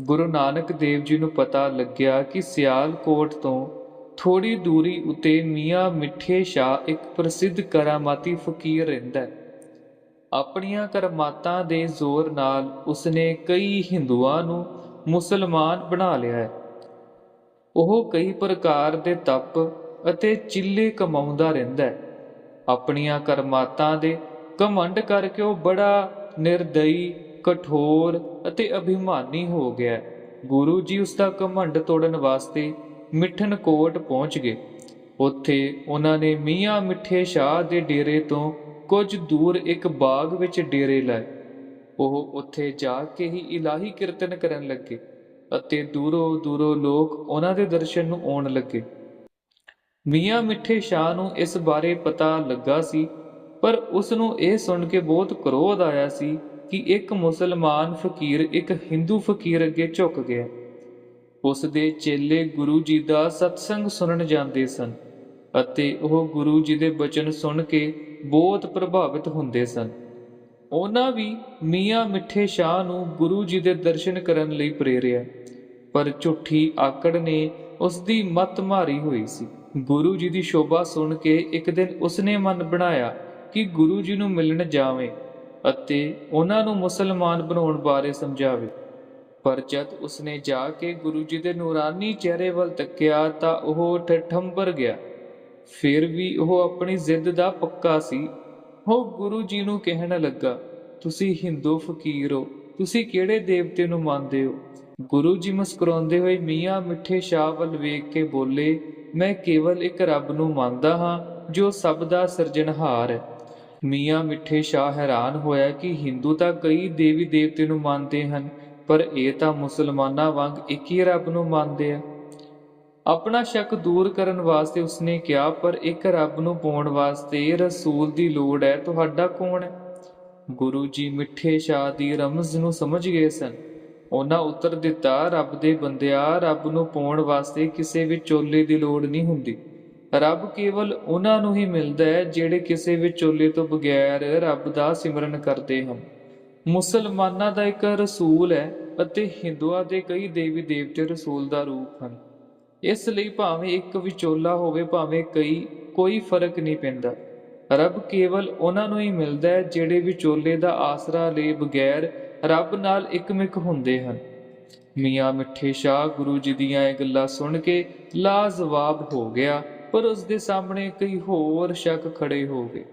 ਗੁਰੂ ਨਾਨਕ ਦੇਵ ਜੀ ਨੂੰ ਪਤਾ ਲੱਗਿਆ ਕਿ ਸਿਆਲਕੋਟ ਤੋਂ ਥੋੜੀ ਦੂਰੀ ਉਤੇ ਮੀਆਂ ਮਿੱਠੇ ਸ਼ਾਹ ਇੱਕ ਪ੍ਰਸਿੱਧ ਕਰਾਮਾਤੀ ਫਕੀਰ ਰਹਿੰਦਾ ਹੈ। ਆਪਣੀਆਂ ਕਰਮਾਤਾਂ ਦੇ ਜ਼ੋਰ ਨਾਲ ਉਸਨੇ ਕਈ ਹਿੰਦੂਆਂ ਨੂੰ ਮੁਸਲਮਾਨ ਬਣਾ ਲਿਆ ਹੈ। ਉਹ ਕਈ ਪ੍ਰਕਾਰ ਦੇ ਤਪ ਅਤੇ ਚਿੱਲੇ ਕਮਾਉਂਦਾ ਰਹਿੰਦਾ ਹੈ। ਆਪਣੀਆਂ ਕਰਮਾਤਾਂ ਦੇ ਕਮੰਡ ਕਰਕੇ ਉਹ ਬੜਾ ਨਿਰਦਈ, ਕਠੋਰ ਅਤੇ ਅਭਿਮਾਨੀ ਹੋ ਗਿਆ। ਗੁਰੂ ਜੀ ਉਸ ਦਾ ਕਮੰਡ ਤੋੜਨ ਵਾਸਤੇ ਮਿੱਠਨ ਕੋਟ ਪਹੁੰਚ ਗਏ। ਉੱਥੇ ਉਹਨਾਂ ਨੇ ਮੀਆਂ ਮਿੱਠੇ ਸ਼ਾਹ ਦੇ ਡੇਰੇ ਤੋਂ ਕੁਝ ਦੂਰ ਇੱਕ ਬਾਗ ਵਿੱਚ ਡੇਰੇ ਲਾਏ। ਉਹ ਉੱਥੇ ਜਾ ਕੇ ਹੀ ਇਲਾਹੀ ਕੀਰਤਨ ਕਰਨ ਲੱਗੇ ਅਤੇ ਦੂਰੋਂ ਦੂਰੋਂ ਲੋਕ ਉਹਨਾਂ ਦੇ ਦਰਸ਼ਨ ਨੂੰ ਆਉਣ ਲੱਗੇ। ਮੀਆਂ ਮਿੱਠੇ ਸ਼ਾਹ ਨੂੰ ਇਸ ਬਾਰੇ ਪਤਾ ਲੱਗਾ ਸੀ, ਪਰ ਉਸ ਨੂੰ ਇਹ ਸੁਣ ਕੇ ਬਹੁਤ ਕ੍ਰੋਧ ਆਇਆ ਸੀ ਕਿ ਇੱਕ ਮੁਸਲਮਾਨ ਫਕੀਰ ਇੱਕ ਹਿੰਦੂ ਫਕੀਰ ਅੱਗੇ ਝੁਕ ਗਿਆ। ਉਸ ਦੇ ਚੇਲੇ ਗੁਰੂ ਜੀ ਦਾ ਸਤਸੰਗ ਸੁਣਨ ਜਾਂਦੇ ਸਨ ਅਤੇ ਉਹ ਗੁਰੂ ਜੀ ਦੇ ਬਚਨ ਸੁਣ ਕੇ ਬਹੁਤ ਪ੍ਰਭਾਵਿਤ ਹੁੰਦੇ ਸਨ। ਉਹਨਾਂ ਵੀ ਮੀਆਂ ਮਿੱਠੇ ਸ਼ਾਹ ਨੂੰ ਗੁਰੂ ਜੀ ਦੇ ਦਰਸ਼ਨ ਕਰਨ ਲਈ ਪ੍ਰੇਰਿਆ, ਪਰ ਝੁੱਠੀ ਆਕੜ ਨੇ ਉਸ ਦੀ ਮਤ ਮਾਰੀ ਹੋਈ ਸੀ। ਗੁਰੂ ਜੀ ਦੀ ਸ਼ੋਭਾ ਸੁਣ ਕੇ ਇੱਕ ਦਿਨ ਉਸਨੇ ਮਨ ਬਣਾਇਆ ਕਿ ਗੁਰੂ ਜੀ ਨੂੰ ਮਿਲਣ ਜਾਵੇ। ਅਤੇ ਉਹਨਾਂ ਨੂੰ ਮੁਸਲਮਾਨ ਬਣਾਉਣ ਬਾਰੇ ਸਮਝਾਵੇ। ਪਰ ਜਦ ਉਸਨੇ ਜਾ ਕੇ ਗੁਰੂ ਜੀ ਦੇ ਨੂਰਾਨੀ ਚਿਹਰੇ ਵੱਲ ਤੱਕਿਆ ਤਾਂ ਉਹ ਠਠੰਬਰ ਗਿਆ। ਫਿਰ ਵੀ ਉਹ ਆਪਣੀ ਜ਼ਿੱਦ ਦਾ ਪੱਕਾ ਸੀ। ਉਹ ਗੁਰੂ ਜੀ ਨੂੰ ਕਹਿਣ ਲੱਗਾ, ਤੁਸੀਂ ਹਿੰਦੂ ਫਕੀਰ ਹੋ, ਤੁਸੀਂ ਕਿਹੜੇ ਦੇਵਤੇ ਨੂੰ ਮੰਨਦੇ ਹੋ? ਗੁਰੂ ਜੀ ਮੁਸਕਰਾਉਂਦੇ ਹੋਏ ਮੀਆਂ ਮਿੱਠੇ ਸ਼ਾਹ ਵੱਲ ਵੇਖ ਕੇ ਬੋਲੇ, ਮੈਂ ਕੇਵਲ ਇੱਕ ਰੱਬ ਨੂੰ ਮੰਨਦਾ ਹਾਂ, ਜੋ ਸਭ ਦਾ ਸਿਰਜਣਹਾਰ ਹੈ। ਮੀਆਂ ਮਿੱਠੇ ਸ਼ਾਹ ਹੈਰਾਨ ਹੋਇਆ ਕਿ ਹਿੰਦੂ ਤਾਂ ਕਈ ਦੇਵੀ ਦੇਵਤੇ ਨੂੰ ਮੰਨਦੇ ਹਨ, ਪਰ ਇਹ ਤਾਂ ਮੁਸਲਮਾਨਾਂ ਵਾਂਗ ਇੱਕ ਹੀ ਰੱਬ ਨੂੰ ਮੰਨਦੇ ਆ। ਆਪਣਾ ਸ਼ੱਕ ਦੂਰ ਕਰਨ ਵਾਸਤੇ ਉਸਨੇ ਕਿਹਾ, ਪਰ ਇੱਕ ਰੱਬ ਨੂੰ ਪਾਉਣ ਵਾਸਤੇ ਰਸੂਲ ਦੀ ਲੋੜ ਹੈ, ਤੁਹਾਡਾ ਕੌਣ ਹੈ? ਗੁਰੂ ਜੀ ਮਿੱਠੇ ਸ਼ਾਹ ਦੀ ਰਮਜ਼ ਨੂੰ ਸਮਝ ਗਏ ਸਨ। ਉਹਨਾਂ ਉੱਤਰ ਦਿੱਤਾ, ਰੱਬ ਦੇ ਬੰਦਿਆ, ਰੱਬ ਨੂੰ ਪਾਉਣ ਵਾਸਤੇ ਕਿਸੇ ਵੀ ਚੋਲੇ ਦੀ ਲੋੜ ਨਹੀਂ ਹੁੰਦੀ। ਰੱਬ ਕੇਵਲ ਉਹਨਾਂ ਨੂੰ ਹੀ ਮਿਲਦਾ ਹੈ ਜਿਹੜੇ ਕਿਸੇ ਵਿਚੋਲੇ ਤੋਂ ਬਗੈਰ ਰੱਬ ਦਾ ਸਿਮਰਨ ਕਰਦੇ ਹਨ। ਮੁਸਲਮਾਨਾਂ ਦਾ ਇੱਕ ਰਸੂਲ ਹੈ ਅਤੇ ਹਿੰਦੂਆਂ ਦੇ ਕਈ ਦੇਵੀ ਦੇਵਤੇ ਰਸੂਲ ਦਾ ਰੂਪ ਹਨ। ਇਸ ਲਈ ਭਾਵੇਂ ਇੱਕ ਵਿਚੋਲਾ ਹੋਵੇ, ਭਾਵੇਂ ਕਈ, ਕੋਈ ਫ਼ਰਕ ਨਹੀਂ ਪੈਂਦਾ। ਰੱਬ ਕੇਵਲ ਉਹਨਾਂ ਨੂੰ ਹੀ ਮਿਲਦਾ ਹੈ ਜਿਹੜੇ ਵਿਚੋਲੇ ਦਾ ਆਸਰਾ ਲਏ ਬਗੈਰ ਰੱਬ ਨਾਲ ਇਕਮਿਕ ਹੁੰਦੇ ਹਨ। ਮੀਆਂ ਮਿੱਠੇ ਸ਼ਾਹ ਗੁਰੂ ਜੀ ਦੀਆਂ ਇਹ ਗੱਲਾਂ ਸੁਣ ਕੇ ਲਾਜਵਾਬ ਹੋ ਗਿਆ। ਪਰ ਉਸ ਦੇ ਸਾਹਮਣੇ ਕਈ ਹੋਰ ਸ਼ੱਕ ਖੜੇ ਹੋ ਗਏ।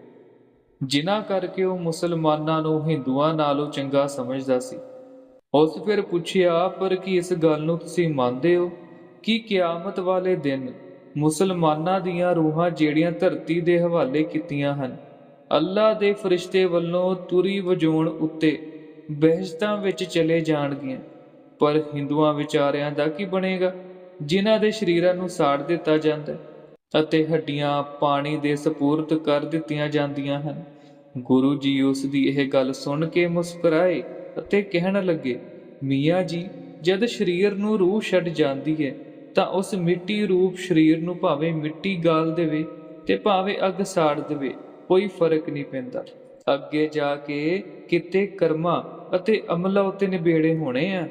ਜਿਨ੍ਹਾਂ ਕਰਕੇ ਉਹ ਮੁਸਲਮਾਨਾਂ ਨੂੰ ਹਿੰਦੂਆਂ ਨਾਲੋਂ ਚੰਗਾ ਸਮਝਦਾ ਸੀ। ਉਸ ਫਿਰ ਪੁੱਛਿਆ, ਪਰ ਕੀ ਇਸ ਗੱਲ ਨੂੰ ਤੁਸੀਂ ਮੰਨਦੇ ਹੋ ਕਿ ਕਿਆਮਤ ਵਾਲੇ ਦਿਨ ਮੁਸਲਮਾਨਾਂ ਦੀਆਂ ਰੂਹਾਂ ਜਿਹੜੀਆਂ ਧਰਤੀ ਦੇ ਹਵਾਲੇ ਕੀਤੀਆਂ ਹਨ ਅੱਲਾ ਦੇ ਫਰਿਸ਼ਤੇ ਵੱਲੋਂ ਤੁਰੀ ਵਜਾਉਣ ਉੱਤੇ ਬਹਿਸ਼ਤਾਂ ਵਿੱਚ ਚਲੇ ਜਾਣਗੀਆਂ, ਪਰ ਹਿੰਦੂਆਂ ਵਿਚਾਰਿਆਂ ਦਾ ਕੀ ਬਣੇਗਾ, ਜਿਨ੍ਹਾਂ ਦੇ ਸਰੀਰਾਂ ਨੂੰ ਸਾੜ ਦਿੱਤਾ ਜਾਂਦਾ ਹੈ? ਅਤੇ ਹੱਡੀਆਂ ਪਾਣੀ ਦੇ ਸਪੂਰਤ ਕਰ ਦਿੱਤੀਆਂ ਜਾਂਦੀਆਂ ਹਨ। ਗੁਰੂ ਜੀ ਉਸ ਦੀ ਇਹ ਗੱਲ ਸੁਣ ਕੇ ਮੁਸਕਰਾਏ ਅਤੇ ਕਹਿਣ ਲੱਗੇ, ਮੀਆਂ ਜੀ, ਜਦ ਸਰੀਰ ਨੂੰ ਰੂਹ ਛੱਡ ਜਾਂਦੀ ਹੈ ਤਾਂ ਉਸ ਮਿੱਟੀ ਰੂਪ ਸਰੀਰ ਨੂੰ ਭਾਵੇਂ ਮਿੱਟੀ ਗਾਲ ਦੇਵੇ ਤੇ ਭਾਵੇਂ ਅੱਗ ਸਾੜ ਦੇਵੇ, ਕੋਈ ਫ਼ਰਕ ਨਹੀਂ ਪੈਂਦਾ। ਅੱਗੇ ਜਾ ਕੇ ਕਿਤੇ ਕਰਮਾਂ ਅਤੇ ਅਮਲਾਂ ਉੱਤੇ ਨਿਬੇੜੇ ਹੋਣੇ ਆ।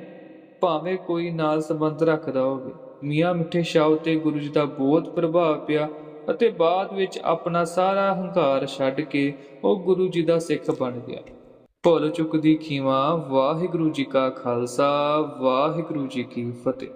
ਭਾਵੇਂ ਕੋਈ ਨਾਲ ਸੰਬੰਧ ਰੱਖਦਾ ਹੋਵੇ। ਮੀਆਂ ਮਿੱਠੇ ਸ਼ਾਹ ਉਤੇ ਗੁਰੂ ਜੀ ਦਾ ਬਹੁਤ ਪ੍ਰਭਾਵ ਪਿਆ ਅਤੇ ਬਾਅਦ ਵਿੱਚ ਆਪਣਾ ਸਾਰਾ ਹੰਕਾਰ ਛੱਡ ਕੇ ਉਹ ਗੁਰੂ ਜੀ ਦਾ ਸਿੱਖ ਬਣ ਗਿਆ। ਭੁੱਲ ਚੁੱਕ ਦੀ ਖੀਵਾ ਵਾਹਿਗੁਰੂ ਜੀ ਕਾ ਖਾਲਸਾ, ਵਾਹਿਗੁਰੂ ਜੀ ਕੀ ਫਤਿਹ।